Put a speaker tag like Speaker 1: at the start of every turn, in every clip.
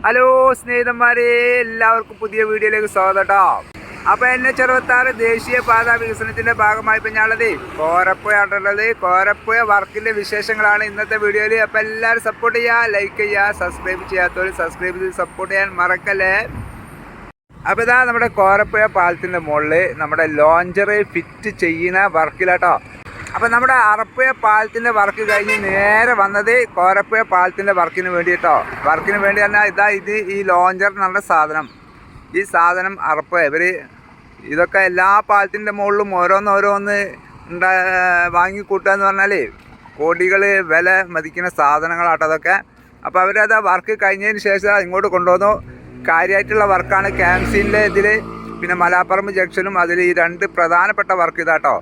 Speaker 1: Hello സ്നേഹിതന്മാരെ എല്ലാവർക്കും പുതിയ വീഡിയോയിലേക്ക് സ്വാഗതം കേട്ടോ അപ്പൊ എന്നെ ചെറുപത്താറ് ദേശീയ പാത വികസനത്തിന്റെ ഭാഗമായി ഇപ്പൊ ഞാനുള്ളത് കോരപ്പുഴയാണുള്ളത് കോരപ്പുഴ വർക്കിന്റെ വിശേഷങ്ങളാണ് ഇന്നത്തെ വീഡിയോയിൽ അപ്പൊ എല്ലാവരും സപ്പോർട്ട് ചെയ്യുക ലൈക്ക് ചെയ്യുക സബ്സ്ക്രൈബ് ചെയ്യാത്തവർ സബ്സ്ക്രൈബ് ചെയ്ത് സപ്പോർട്ട് ചെയ്യാൻ മറക്കല്ലേ? അപ്പോൾ ഇതാ നമ്മുടെ കോരപ്പുഴ പാലത്തിന്റെ മുകളിൽ നമ്മുടെ ലോഞ്ചറ് ഫിറ്റ് ചെയ്യുന്ന വർക്കിലാട്ടോ അപ്പോൾ നമ്മുടെ അറപ്പുഴ പാലത്തിന്റെ വർക്ക് കഴിഞ്ഞ് നേരെ വന്നത് കോരപ്പുഴ പാലത്തിന്റെ വർക്കിന് വേണ്ടിയിട്ടോ. വർക്കിന് വേണ്ടി തന്നെ ഇതാ ഇത് ഈ ലോഞ്ചർ എന്നുള്ള സാധനം. ഈ സാധനം അറപ്പുഴ. ഇവർ ഇതൊക്കെ എല്ലാ പാലത്തിന്റെ മുകളിലും ഓരോന്നോരോന്ന് ഓരോന്ന് ഉണ്ടാ വാങ്ങിക്കൂട്ടുക എന്ന് പറഞ്ഞാൽ കോടികൾ വില മതിക്കുന്ന സാധനങ്ങളാട്ടോ അതൊക്കെ. അപ്പോൾ അവരത് വർക്ക് കഴിഞ്ഞതിന് ശേഷം ഇങ്ങോട്ട് കൊണ്ടുവന്നു. കാര്യമായിട്ടുള്ള വർക്കാണ് ക്യാൻസീനിലെ ഇതിൽ പിന്നെ മലാപ്പറമ്പ് ജംഗ്ഷനും അതിൽ ഈ രണ്ട് പ്രധാനപ്പെട്ട വർക്ക് ഇതാട്ടോ.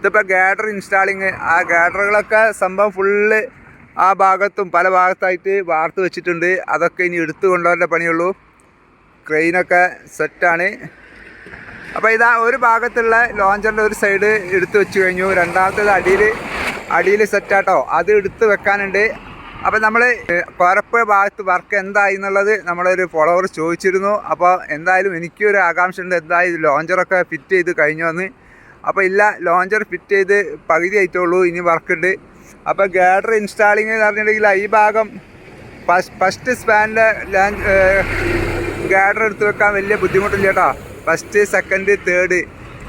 Speaker 1: ഇതിപ്പോൾ ഗാഡർ ഇൻസ്റ്റാളിങ് ആ ഗാഡറുകളൊക്കെ സംഭവം ഫുള്ള് ആ ഭാഗത്തും പല ഭാഗത്തായിട്ട് വാർത്ത് വെച്ചിട്ടുണ്ട്. അതൊക്കെ ഇനി എടുത്തു കൊണ്ടുവരേണ്ട പണിയുള്ളൂ. ക്രെയിനൊക്കെ സെറ്റാണ്. അപ്പോൾ ഇതാ ഒരു ഭാഗത്തുള്ള ലോഞ്ചറിന്റെ ഒരു സൈഡ് എടുത്തു വെച്ച് കഴിഞ്ഞു. രണ്ടാമത്തേത് അടിയിൽ അടിയിൽ സെറ്റാട്ടോ. അത് എടുത്ത് വെക്കാനുണ്ട്. അപ്പോൾ നമ്മൾ കോരപ്പുഴ ഭാഗത്ത് വർക്ക് എന്തായി എന്നുള്ളത് നമ്മളൊരു ഫോളോവർ ചോദിച്ചിരുന്നു. അപ്പോൾ എന്തായാലും എനിക്കൊരു ആകാംക്ഷ ഉണ്ട് എന്തായാലും ലോഞ്ചറൊക്കെ ഫിറ്റ് ചെയ്ത് കഴിഞ്ഞു വന്ന് അപ്പോൾ ഇല്ല ലോഞ്ചർ ഫിറ്റ് ചെയ്ത് പകുതി ആയിട്ടുള്ളൂ ഇനി വർക്കുണ്ട്. അപ്പോൾ ഗാഡർ ഇൻസ്റ്റാളിങ് എന്ന് പറഞ്ഞിട്ടുണ്ടെങ്കിൽ ഈ ഭാഗം ഫസ്റ്റ് സ്പാനിലെ ഗാഡർ എടുത്ത് വെക്കാൻ വലിയ ബുദ്ധിമുട്ടില്ല കേട്ടോ. ഫസ്റ്റ് സെക്കൻഡ് തേർഡ്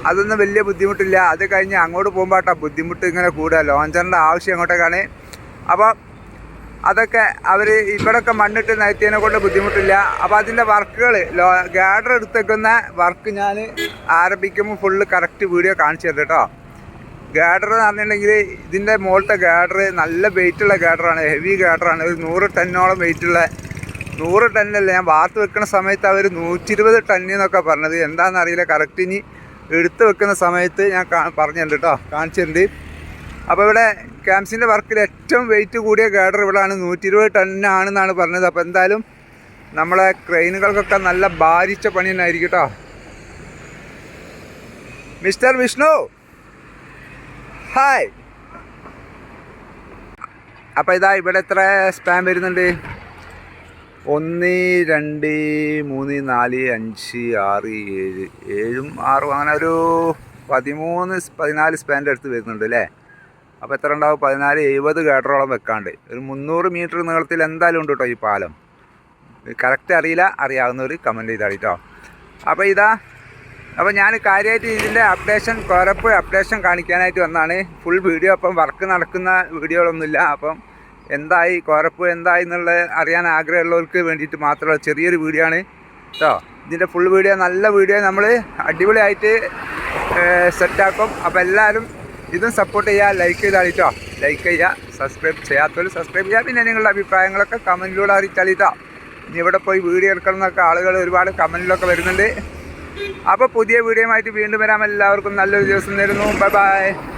Speaker 1: അതൊന്നും വലിയ ബുദ്ധിമുട്ടില്ല. അത് കഴിഞ്ഞ് അങ്ങോട്ട് പോകുമ്പോൾ കേട്ടോ ബുദ്ധിമുട്ട് ഇങ്ങനെ കൂടുക. ലോഞ്ചറിന്റെ ആവശ്യം അങ്ങോട്ടേക്കാണ്. അപ്പോൾ അതൊക്കെ അവർ ഇവിടൊക്കെ മണ്ണിട്ട് നയത്തിയതിനെ കൊണ്ട് ബുദ്ധിമുട്ടില്ല. അപ്പോൾ അതിന്റെ വർക്കുകൾ ലോ ഗാഡർ എടുത്തേക്കുന്ന വർക്ക് ഞാൻ ആരംഭിക്കുമ്പോൾ ഫുള്ള് കറക്റ്റ് വീഡിയോ കാണിച്ചു തരും കേട്ടോ ഗാഡർ എന്ന് പറഞ്ഞിട്ടുണ്ടെങ്കിൽ ഇതിന്റെ മുകളിലത്തെ ഗാഡർ നല്ല വെയിറ്റുള്ള ഗാഡറാണ് ഹെവി ഗാഡറാണ് ഒരു നൂറ് ടന്നോളം വെയിറ്റുള്ള നൂറ് ടന്നല്ല ഞാൻ വാർത്ത് വെക്കുന്ന സമയത്ത് അവർ നൂറ്റി ഇരുപത് ടണ്ണിന്നൊക്കെ പറഞ്ഞത്. എന്താണെന്ന് അറിയില്ല കറക്റ്റ് ഇനി എടുത്ത് വെക്കുന്ന സമയത്ത് ഞാൻ പറഞ്ഞിട്ടുണ്ട് കേട്ടോ കാണിച്ചിട്ടുണ്ട് അപ്പോൾ ഇവിടെ ക്യാംസിന്റെ വർക്കിൽ ഏറ്റവും വെയിറ്റ് കൂടിയ ഗേഡർ ഇവിടെയാണ് നൂറ്റി ഇരുപത് ടണ്ണാണെന്നാണ് പറഞ്ഞത്. അപ്പോൾ എന്തായാലും നമ്മളെ ക്രെയിനുകൾക്കൊക്കെ നല്ല ഭാരിച്ച പണി തന്നെ ആയിരിക്കും കേട്ടോ മിസ്റ്റർ വിഷ്ണു. ഹായ് അപ്പോൾ ഇതാ ഇവിടെ എത്ര സ്പാം വരുന്നുണ്ട്? ഒന്ന് രണ്ട് മൂന്ന് നാല് അഞ്ച് ആറ് ഏഴ് ഏഴും ആറും. അങ്ങനെ ഒരു പതിമൂന്ന് പതിനാല് സ്പാന്റെ അടുത്ത് വരുന്നുണ്ട് അല്ലേ? അപ്പോൾ എത്ര ഉണ്ടാവും? പതിനാല് എഴുപത് കേട്ടറോളം വെക്കാണ്ട്. ഒരു മുന്നൂറ് മീറ്റർ നീളത്തിൽ എന്തായാലും ഉണ്ട് കേട്ടോ ഈ പാലം. കറക്റ്റ് അറിയില്ല അറിയാവുന്നവർ കമന്റ് ചെയ്താൽ കേട്ടോ അപ്പോൾ ഇതാ അപ്പോൾ ഞാൻ കാര്യമായിട്ട് ഇതിന്റെ അപ്ഡേഷൻ കുഴപ്പ് അപ്ഡേഷൻ കാണിക്കാനായിട്ട് വന്നാണ്. ഫുൾ വീഡിയോ അപ്പം വർക്ക് നടക്കുന്ന വീഡിയോകളൊന്നുമില്ല. അപ്പം എന്തായി കുഴപ്പ് എന്തായി എന്നുള്ളത് അറിയാൻ ആഗ്രഹമുള്ളവർക്ക് വേണ്ടിയിട്ട് മാത്രമുള്ള ചെറിയൊരു വീഡിയോ ആണ് കേട്ടോ ഇതിന്റെ ഫുൾ വീഡിയോ നല്ല വീഡിയോ നമ്മൾ അടിപൊളിയായിട്ട് സെറ്റാക്കും അപ്പോൾ എല്ലാവരും ഇതും സപ്പോർട്ട് ചെയ്യുക ലൈക്ക് ചെയ്താൽ കേട്ടോ ലൈക്ക് ചെയ്യുക സബ്സ്ക്രൈബ് ചെയ്യാത്തവർ സബ്സ്ക്രൈബ് ചെയ്യുക പിന്നെ നിങ്ങളുടെ അഭിപ്രായങ്ങളൊക്കെ കമന്റിലൂടെ അറിയിച്ചാൽ കേട്ടോ ഇനി ഇവിടെ പോയി വീഡിയോ എടുക്കണം എന്നൊക്കെ ആളുകൾ ഒരുപാട് കമന്റിലൊക്കെ വരുന്നുണ്ട്. അപ്പോൾ പുതിയ വീഡിയോയുമായിട്ട് വീണ്ടും വരാം. എല്ലാവർക്കും നല്ലൊരു ദിവസം നേരുന്നു ബൈ ബൈ